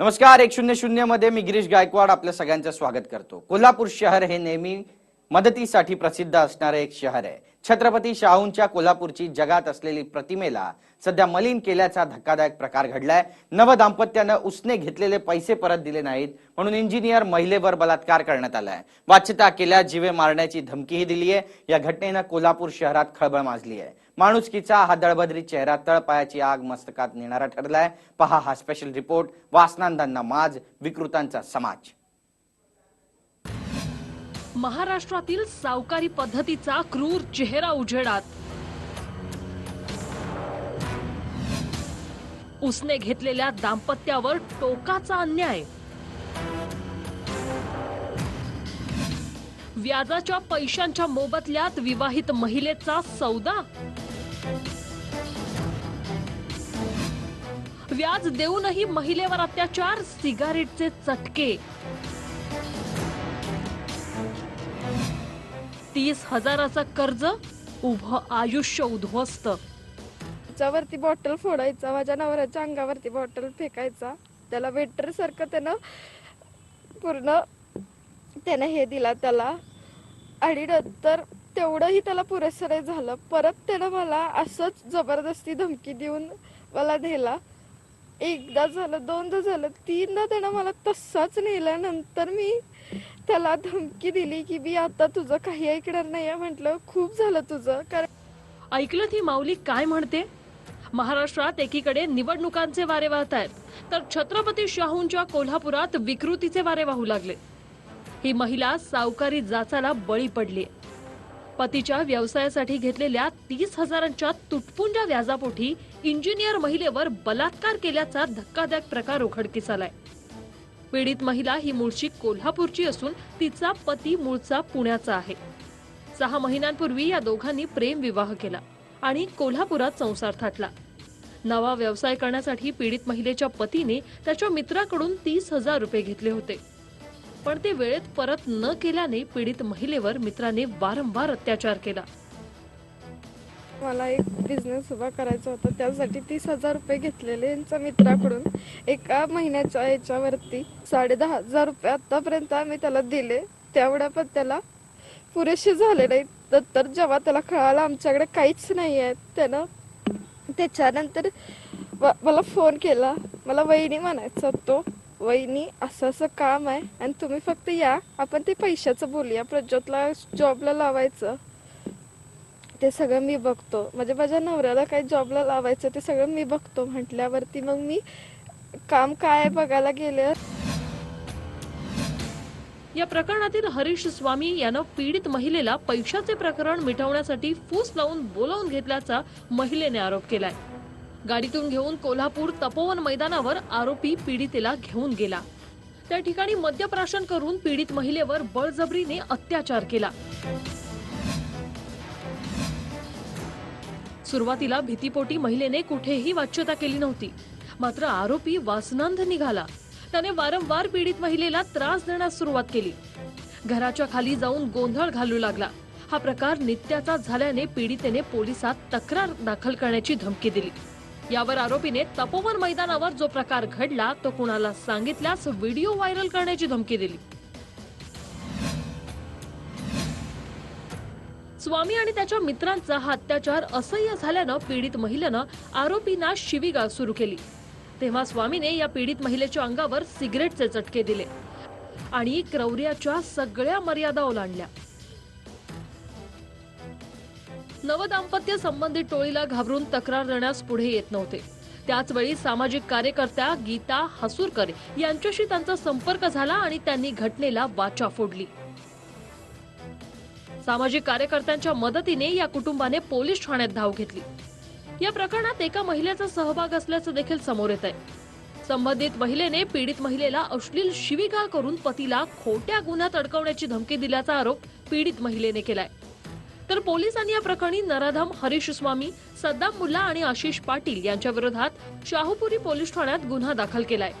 नमस्कार एक शून्य शून्यमध्ये मी गिरीश गायकवाड आपल्या सगळ्यांचं स्वागत करतो. कोल्हापूर शहर हे नेहमी मदतीसाठी प्रसिद्ध असणारे एक शहर आहे. छत्रपती शाहूंच्या कोल्हापूरची जगात असलेली प्रतिमेला सध्या मलिन केल्याचा धक्कादायक प्रकार घडलाय. नव दाम्पत्यानं उसने घेतलेले पैसे परत दिले नाहीत म्हणून इंजिनियर महिलेवर बलात्कार करण्यात आलाय. वाच्यता केल्या जीवे मारण्याची धमकीही दिली आहे. या घटनेनं कोल्हापूर शहरात खळबळ माजली आहे. माणुसकीचा हा दळबद्री चेहरा तळपायाची आग मस्तकात नेणारा ठरलाय. पहा हा स्पेशल रिपोर्ट वासनांदांना माज विकृतांचा समाज. महाराष्ट्रातील सावकारी पद्धतीचा क्रूर चेहरा उजेडात. उसने घेतलेल्या दाम्पत्यावर टोकाचा अन्याय. व्याजाच्या पैशांच्या मोबदल्यात विवाहित महिलेचा सौदा. व्याज देऊनही महिलेवर अत्याचार सिगारेटचे चटके. तीस हजाराचं कर्ज उभं आयुष्य उद्ध्वस्त. तिच्यावरती बॉटल फोडायचा माझ्या नवऱ्याच्या अंगावरती बॉटल फेकायचा. त्याला वेटर सारखं त्यानं पूर्ण त्यानं हे दिला त्याला. आणि नंतर तेवढंही त्याला पुरेसं नाही झालं. परत त्यानं मला असंच जबरदस्ती धमकी देऊन मला नेला. एकदा झालं दोनदा झालं तीनदा त्यानं मला तसाच नेल्यानंतर मी त्याला धमकी दिली की मी आता तुझं काही ऐकणार नाही म्हटलं. खूप झालं तुझं. कारण ऐकलं ती माऊली काय म्हणते? महाराष्ट्रात एकीकडे निवडणुकांचे वारे वाहत आहेत तर छत्रपती शाहूंच्या कोल्हापुरात विकृतीचे वारे वाहू लागले. ही महिला सावकारी जाचाला बळी पडली पतीच्या व्यवसायासाठी घेतलेल्या तीस हजारांच्या तुटपुंजा व्याजापोटी इंजिनियर महिलेवर बलात्कार केल्याचा धक्कादायक प्रकार उघडकीस आलाय. पीडित महिला ही मूळची कोल्हापूरची असून तिचा पती मूळचा पुण्याचा आहे. सहा महिन्यांपूर्वी या दोघांनी प्रेम विवाह केला आणि कोल्हापुरात संसार थाटला. नवा व्यवसाय करण्यासाठी पीडित महिलेच्या पतीने त्याच्या मित्राकडून तीस हजार रुपये घेतले होते. पण ते वेळेत परत न केल्याने पीडित महिलेवर मित्राने वारंवार अत्याचार केला. मला एक बिझनेस उभा करायचा होता. त्यासाठी तीस हजार रुपये घेतलेले यांच्या मित्राकडून. एका महिन्याच्या याच्यावरती साडे दहा हजार रुपये आतापर्यंत आम्ही त्याला दिले. तेवढ्या पण त्याला पुरेसे झाले नाही तर जेव्हा त्याला कळालं आमच्याकडे काहीच नाही आहे त्यानं त्याच्यानंतर मला फोन केला. मला वहिनी म्हणायचा तो वहिनी असं असं काम आहे आणि तुम्ही फक्त या. आपण ते पैशाचं बोलूया. प्रज्योतला जॉबला लावायचं. ते सगळं मी बघतो. म्हणजे माझ्या नवऱ्याला काही जॉबला लावायचं ते सगळं मी बघतो. म्हटल्यावरती मग मी काम काय बघायला गेले. या प्रकरणातील हरीश स्वामी यानं पीडित महिलेला पैशाचे प्रकरण मिटवण्यासाठी फूस लावून बोलावून घेतल्याचा महिलेने आरोप केलाय. गाडीतून घेऊन कोल्हापूर तपोवन मैदानावर आरोपी पीडितेला घेऊन गेला. त्या ठिकाणी मद्यप्राशन करून पीडित महिलेवर बळजबरीने अत्याचार केला. सुरुवातीला भीतीपोटी महिलेने कुठेही वाच्यता केली नव्हती. मात्र आरोपी वासनांध निघाला. त्याने वारंवार पीडित महिलेला त्रास देण्यास सुरुवात केली. घराच्या खाली जाऊन गोंधळ घालू लागला. हा प्रकार नित्याचा झाल्याने पीडितेने पोलिसात तक्रार दाखल करण्याची धमकी दिली. यावर आरोपीने तपोवन मैदानावर जो प्रकार घडला तो कुणाला सांगितल्यास व्हिडिओ व्हायरल करण्याची धमकी दिली. स्वामी आणि त्याच्या मित्रांचा हा अत्याचार असह्य झाल्यानं पीडित महिलेनं आरोपींना शिवीगाळ सुरू केली. तेव्हा स्वामीने या पीडित महिलेच्या अंगावर सिगरेटचे चटके दिले आणि क्रौर्याच्या सगळ्या मर्यादा ओलांडल्या. नवदाम्पत्य संबंधित टोळीला घाबरून तक्रार देण्यास पुढे येत नव्हते. त्याचवेळी सामाजिक कार्यकर्त्या गीता हसूरकर यांच्याशी त्यांचा संपर्क झाला आणि त्यांनी घटनेला वाचा फोडली. सामाजिक कार्यकर्त्यांच्या मदतीने या कुटुंबाने पोलीस ठाण्यात धाव घेतली. या प्रकरणात एका महिलेचा सहभाग असल्याचं देखील समोर येत आहे संबंधित महिलेने पीडित महिलेला अश्लील शिवीगाळ करून पतीला खोट्या गुन्ह्यात अडकवण्याची धमकी दिल्याचा आरोप पीडित महिलेने केलाय. तर पोलिसांनी या प्रकरणी नराधम हरीश स्वामी सद्दाम मुल्ला आणि आशिष पाटील यांच्या विरोधात शाहूपुरी पोलीस ठाण्यात गुन्हा दाखल केलाय.